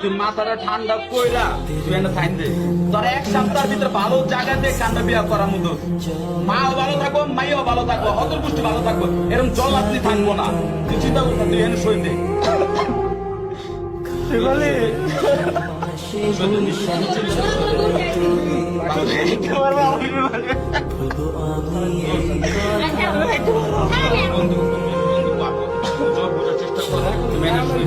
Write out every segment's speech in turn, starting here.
তুই মাথাটা ঠান্ডা কইরা তুই একটা সাইন দে। তোর এক সপ্তাহের ভিতরে ভালো জায়গা দিয়ে কান্না বিয়া করার মতো। মাও ভালো থাকো মাইও ভালো থাকো হতর পুষ্টি ভালো থাকব এরকম জল আপনি থাকব না। তুই চিন্তা করতে তুই এনে সই দে। সই দে,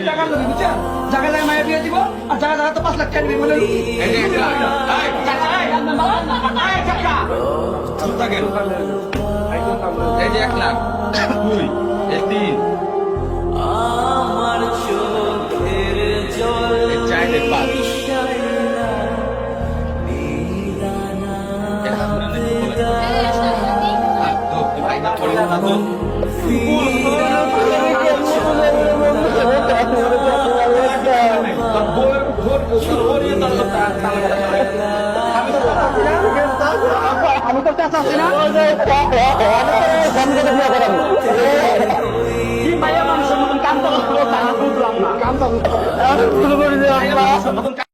জায়গা জায়গায় মায়ের বিয়ে দিব আর জায়গা জায়গা তো লাখ টাকা বলে এক লাখ। মারা করে। আমি তো চাচা আছি না। 怎么能干？